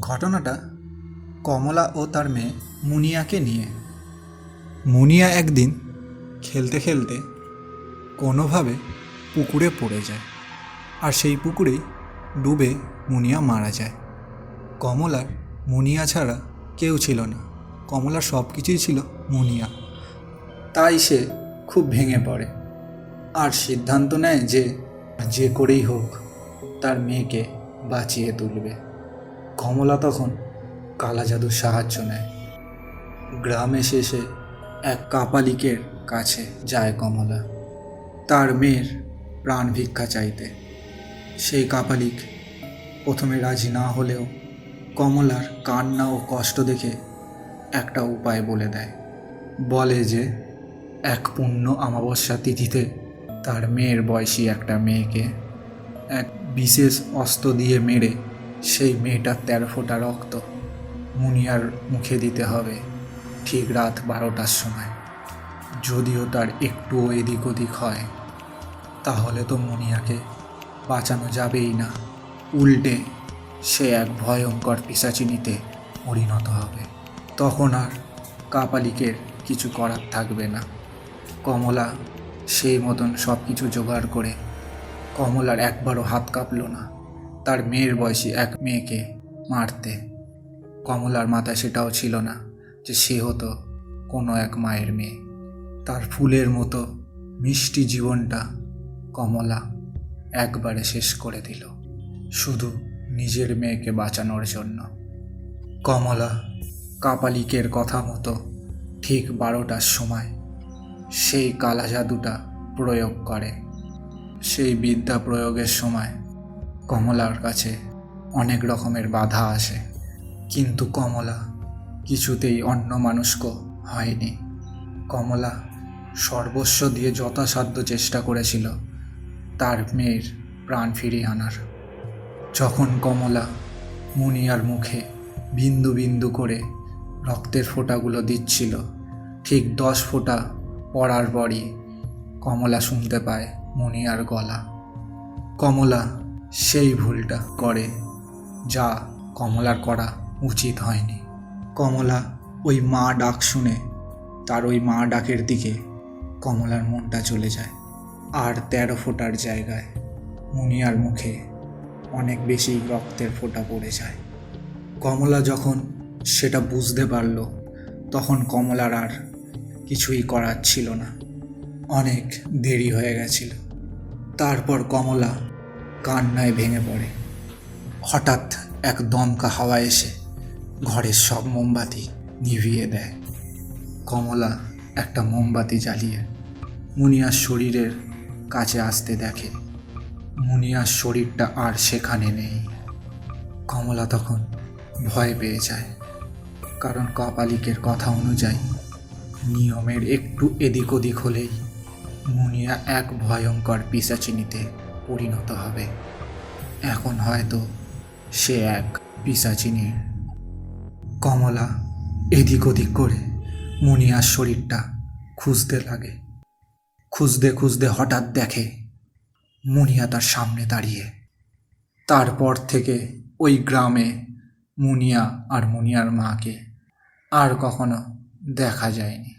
ঘটনাটা কমলা ও তার মেয়ে মুনিয়াকে নিয়ে। মুনিয়া একদিন খেলতে খেলতে কোনোভাবে পুকুরে পড়ে যায় আর সেই পুকুরেই ডুবে মুনিয়া মারা যায়। কমলার মুনিয়া ছাড়া কেউ ছিল না। কমলার সব কিছুই ছিল মুনিয়া। তাই সে খুব ভেঙে পড়ে। আর সিদ্ধান্ত নেয় যে যে করেই হোক, তার মেয়েকে বাঁচিয়ে তুলবে। কমলা তখন কালা জাদুর সাহায্য নেয়। গ্রামে শেষে এক কাপালিকের কাছে যায় কমলা। তার মেয়ের প্রাণ ভিক্ষা চাইতে। সেই কাপালিক প্রথমে রাজি না হলেও কমলার কান্না ও কষ্ট দেখে একটা উপায় বলে দেয়। বলে যে, এক পুণ্য অমাবস্যা তিথিতে তার মেয়ের বয়সী একটা মেয়েকে এক বিশেষ অস্ত্র দিয়ে মেরে সেই মেয়েটার তেরো ফোঁটা রক্ত মুনিয়ার মুখে দিতে হবে ঠিক রাত বারোটার সময়। যদিও তার একটুও এদিক ওদিক হয়, তাহলে তো মুনিয়াকে বাঁচানো যাবেই না। উল্টে সে এক ভয়ঙ্কর পিসাচিনিতে পরিণত হবে। তখন আর কাপালিকের কিছু করার থাকবে না। কমলা সেই মতন সব কিছু জোগাড় করে কমলার একবারও হাত কাঁপল না। তার মেয়ের বয়সী এক মেয়েকে মারতে। কমলার মাথায় সেটাও ছিল না যে সে হতো কোনো এক মায়ের মেয়ে। তার ফুলের মতো মিষ্টি জীবনটা কমলা একবারে শেষ করে দিল, শুধু নিজের মেয়েকে বাঁচানোর জন্য। কমলা কাপালিকের কথা মতো ঠিক বারোটার সময় সেই কালা জাদুটা প্রয়োগ করে। সেই বিদ্যা প্রয়োগের সময় কমলার কাছে অনেক রকমের বাধা আসে। কিন্তু কমলা কিছুতেই অন্য মানুষক হয়নি। কমলা সর্বস্ব দিয়ে যথাসাধ্য চেষ্টা করেছিল তার মেয়ের প্রাণ ফিরিয়ে আনার। যখন কমলা মুনিয়ার মুখে বিন্দু বিন্দু করে রক্তের ফোঁটাগুলো দিচ্ছিল, ঠিক দশ ফোঁটা পড়ার পরই কমলা শুনতে পায় মুনিয়ার গলা। কমলা সেই ভুলটা করে যা কমলার করা উচিত হয়নি। কমলা ওই মা ডাক শুনে তার ওই মা ডাকের দিকে কমলার মনটা চলে যায় আর তেরো ফোঁটার জায়গায় মুনিয়ার মুখে অনেক বেশি রক্তের ফোঁটা পড়ে যায়। কমলা যখন সেটা বুঝতে পারল, তখন কমলার আর কিছুই করার ছিল না। অনেক দেরি হয়ে গেছিল। তারপর কমলা কান্নায় ভেঙে পড়ে। হঠাৎ এক দমকা হাওয়া এসে ঘরের সব মোমবাতি নিভিয়ে দেয়। কমলা একটা মোমবাতি জ্বালিয়ে মুনিয়ার শরীরের কাছে আসতে দেখে। মুনিয়ার শরীরটা আর সেখানে নেই। কমলা তখন ভয় পেয়ে যায়। কারণ কপালিকের কথা অনুযায়ী নিয়মের একটু এদিক ওদিক হলেই মুনিয়া এক ভয়ঙ্কর পিসাচিনিতে পরিণত হবে। এখন হয়তো সে এক পিসাচিনি। কমলা এদিক ওদিক করে মুনিয়ার শরীরটা খুঁজতে লাগে। খুঁজতে খুঁজতে হঠাৎ দেখে মুনিয়া তার সামনে দাঁড়িয়ে। তারপর থেকে ওই গ্রামে মুনিয়া আর মুনিয়ার মাকে আর কখনো দেখা যায়নি।